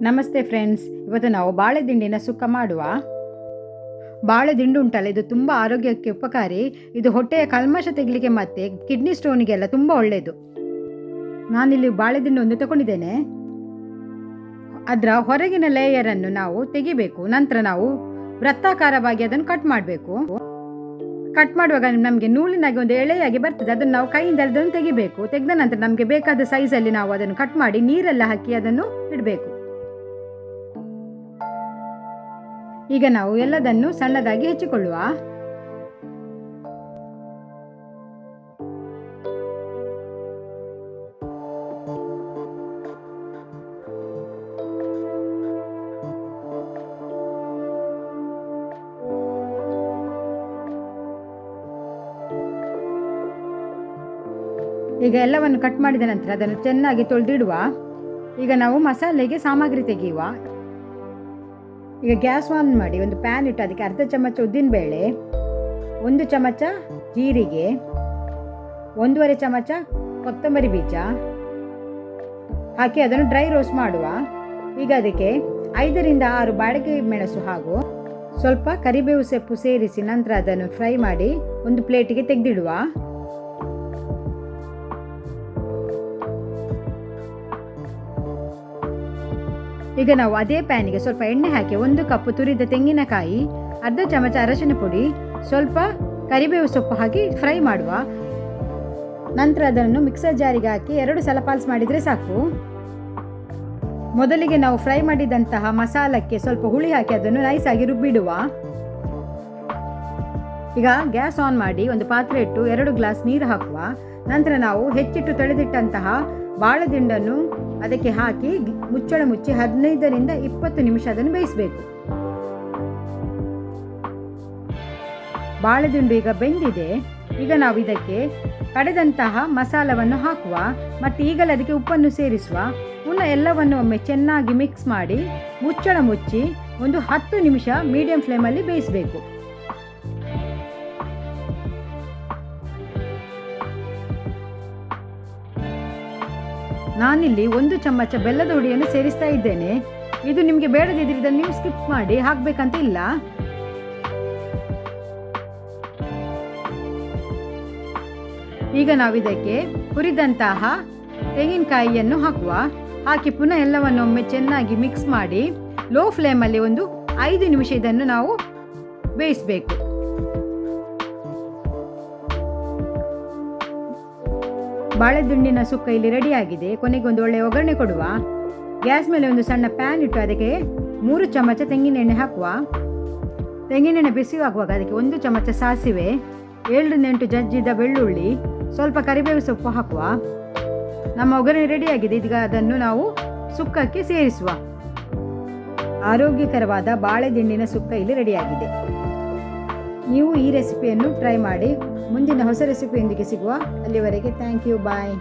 ನಮಸ್ತೆ ಫ್ರೆಂಡ್ಸ್, ಇವತ್ತು ನಾವು ಬಾಳೆದಿಂಡಿನ ಸುಕ್ಕ ಮಾಡುವ. ಬಾಳೆದಿಂಡು ಉಂಟಲ್ಲ ಇದು ತುಂಬ ಆರೋಗ್ಯಕ್ಕೆ ಉಪಕಾರಿ. ಇದು ಹೊಟ್ಟೆಯ ಕಲ್ಮಶ ತೆಗಲಿಕ್ಕೆ ಮತ್ತು ಕಿಡ್ನಿ ಸ್ಟೋನಿಗೆಲ್ಲ ತುಂಬ ಒಳ್ಳೆಯದು ನಾನಿಲ್ಲಿ ಬಾಳೆ ದಿಂಡು ಒಂದು ತಗೊಂಡಿದ್ದೇನೆ. ಅದರ ಹೊರಗಿನ ಲೇಯರನ್ನು ನಾವು ತೆಗಿಬೇಕು. ನಂತರ ನಾವು ವೃತ್ತಾಕಾರವಾಗಿ ಅದನ್ನು ಕಟ್ ಮಾಡಬೇಕು. ಕಟ್ ಮಾಡುವಾಗ ನಮಗೆ ನೂಲಿನಾಗಿ ಒಂದು ಎಳೆಯಾಗಿ ಬರ್ತದೆ. ಅದನ್ನು ನಾವು ಕೈಯಿಂದ ಅದನ್ನು ತೆಗಿಬೇಕು. ತೆಗೆದ ನಂತರ ನಮಗೆ ಬೇಕಾದ ಸೈಜಲ್ಲಿ ನಾವು ಅದನ್ನು ಕಟ್ ಮಾಡಿ ನೀರೆಲ್ಲ ಹಾಕಿ ಅದನ್ನು ಇಡಬೇಕು. ಈಗ ನಾವು ಎಲ್ಲದನ್ನು ಸಣ್ಣದಾಗಿ ಹೆಚ್ಚಿಕೊಳ್ಳುವ. ಈಗ ಎಲ್ಲವನ್ನು ಕಟ್ ಮಾಡಿದ ನಂತರ ಅದನ್ನು ಚೆನ್ನಾಗಿ ತೊಳೆದಿಡುವ. ಈಗ ನಾವು ಮಸಾಲೆಗೆ ಸಾಮಗ್ರಿ ತೆಗೆಯುವ. ಈಗ ಗ್ಯಾಸ್ ಆನ್ ಮಾಡಿ ಒಂದು ಪ್ಯಾನ್ ಇಟ್ಟು ಅದಕ್ಕೆ ಅರ್ಧ ಚಮಚ ಉದ್ದಿನಬೇಳೆ ಒಂದು ಚಮಚ ಜೀರಿಗೆ, ಒಂದೂವರೆ ಚಮಚ ಕೊತ್ತಂಬರಿ ಬೀಜ. ಹಾಕಿ ಅದನ್ನು ಡ್ರೈ ರೋಸ್ಟ್ ಮಾಡುವ. ಈಗ ಅದಕ್ಕೆ ಐದರಿಂದ ಆರು ಬಾಡಿಗೆ ಮೆಣಸು ಹಾಗೂ ಸ್ವಲ್ಪ ಕರಿಬೇವು ಸೊಪ್ಪು ಸೇರಿಸಿ ನಂತರ ಅದನ್ನು ಫ್ರೈ ಮಾಡಿ ಒಂದು ಪ್ಲೇಟಿಗೆ ತೆಗೆದಿಡುವ. ಈಗ ನಾವು ಅದೇ ಪ್ಯಾನಿಗೆ ಸ್ವಲ್ಪ ಎಣ್ಣೆ ಹಾಕಿ ಒಂದು ಕಪ್ ತುರಿದ ತೆಂಗಿನಕಾಯಿ, ಅರ್ಧ ಚಮಚ ಅರಶಿನ ಪುಡಿ, ಸ್ವಲ್ಪ ಕರಿಬೇವು ಸೊಪ್ಪು ಹಾಕಿ ಫ್ರೈ ಮಾಡುವ. ನಂತರ ಅದನ್ನು ಮಿಕ್ಸರ್ ಜಾರಿಗೆ ಹಾಕಿ ಎರಡು ಸಲ ಪಾಲ್ಸ್ ಮಾಡಿದರೆ ಸಾಕು. ಮೊದಲಿಗೆ ನಾವು ಫ್ರೈ ಮಾಡಿದಂತಹ ಮಸಾಲಕ್ಕೆ ಸ್ವಲ್ಪ ಹುಳಿ ಹಾಕಿ ಅದನ್ನು ನೈಸಾಗಿ ರುಬ್ಬಿಡುವ. ಈಗ ಗ್ಯಾಸ್ ಆನ್ ಮಾಡಿ ಒಂದು ಪಾತ್ರೆ ಇಟ್ಟು ಎರಡು ಗ್ಲಾಸ್ ನೀರು ಹಾಕುವ. ನಂತರ ನಾವು ಹೆಚ್ಚಿಟ್ಟು ತೊಳೆದಿಟ್ಟಂತಹ ಬಾಳೆದಿಂಡನ್ನು ಅದಕ್ಕೆ ಹಾಕಿ ಮುಚ್ಚಳ ಮುಚ್ಚಿ ಹದಿನೈದರಿಂದ ಇಪ್ಪತ್ತು ನಿಮಿಷ ಅದನ್ನು ಬೇಯಿಸಬೇಕು. ಬಾಳೆದುಂಡು ಈಗ ಬೆಂದಿದೆ. ಈಗ ನಾವು ಇದಕ್ಕೆ ಕಡೆದಂತಹ ಮಸಾಲವನ್ನು ಹಾಕುವ, ಮತ್ತು ಈಗಲೇ ಅದಕ್ಕೆ ಉಪ್ಪನ್ನು ಸೇರಿಸುವ, ಪುನಃ ಎಲ್ಲವನ್ನು ಒಮ್ಮೆ ಚೆನ್ನಾಗಿ ಮಿಕ್ಸ್ ಮಾಡಿ ಮುಚ್ಚಳ ಮುಚ್ಚಿ ಒಂದು ಹತ್ತು ನಿಮಿಷ ಮೀಡಿಯಂ ಫ್ಲೇಮಲ್ಲಿ ಬೇಯಿಸಬೇಕು. ನಾನಿಲ್ಲಿ ಒಂದು ಚಮಚ ಬೆಲ್ಲದ ಹುಡಿಯನ್ನು ಸೇರಿಸ್ತಾ ಇದ್ದೇನೆ. ಇದು ನಿಮಗೆ ಬೇಡದಿದ್ರೆ ಇದನ್ನು ನೀವು ಸ್ಕಿಪ್ ಮಾಡಿ, ಹಾಕಬೇಕಂತ ಇಲ್ಲ. ಈಗ ನಾವು ಇದಕ್ಕೆ ಹುರಿದಂತಹ ತೆಂಗಿನಕಾಯಿಯನ್ನು ಹಾಕುವ. ಹಾಕಿ ಪುನಃ ಎಲ್ಲವನ್ನು ಒಮ್ಮೆ ಚೆನ್ನಾಗಿ ಮಿಕ್ಸ್ ಮಾಡಿ ಲೋ ಫ್ಲೇಮಲ್ಲಿ ಒಂದು ಐದು ನಿಮಿಷ ಇದನ್ನು ನಾವು ಬೇಯಿಸಬೇಕು. ಬಾಳೆದುಂಡಿನ ಸುಕ್ಕ ಇಲ್ಲಿ ರೆಡಿಯಾಗಿದೆ. ಕೊನೆಗೊಂದು ಒಳ್ಳೆಯ ಒಗ್ಗರಣೆ ಕೊಡುವ. ಗ್ಯಾಸ್ ಮೇಲೆ ಒಂದು ಸಣ್ಣ ಪ್ಯಾನ್ ಇಟ್ಟು ಅದಕ್ಕೆ ಮೂರು ಚಮಚ ತೆಂಗಿನೆಣ್ಣೆ ಹಾಕುವ. ತೆಂಗಿನೆಣ್ಣೆ ಬಿಸಿ ಆಗುವಾಗ ಅದಕ್ಕೆ ಒಂದು ಚಮಚ ಸಾಸಿವೆ, ಏಳರಿಂದ ಎಂಟು ಜಜ್ಜಿದ ಬೆಳ್ಳುಳ್ಳಿ, ಸ್ವಲ್ಪ ಕರಿಬೇವು ಸೊಪ್ಪು ಹಾಕುವ. ನಮ್ಮ ಒಗ್ಗರಣೆ ರೆಡಿಯಾಗಿದೆ. ಈಗ ಅದನ್ನು ನಾವು ಸುಕ್ಕಕ್ಕೆ ಸೇರಿಸುವ. ಆರೋಗ್ಯಕರವಾದ ಬಾಳೆದಿಂಡಿನ ಸುಕ್ಕ ಇಲ್ಲಿ ರೆಡಿಯಾಗಿದೆ. ನೀವು ಈ ರೆಸಿಪಿಯನ್ನು ಟ್ರೈ ಮಾಡಿ. ಮುಂದಿನ ಹೊಸ ರೆಸಿಪಿಯೊಂದಿಗೆ ಸಿಗುವ ಅಲ್ಲಿವರೆಗೆ ಥ್ಯಾಂಕ್ ಯು ಬಾಯ್.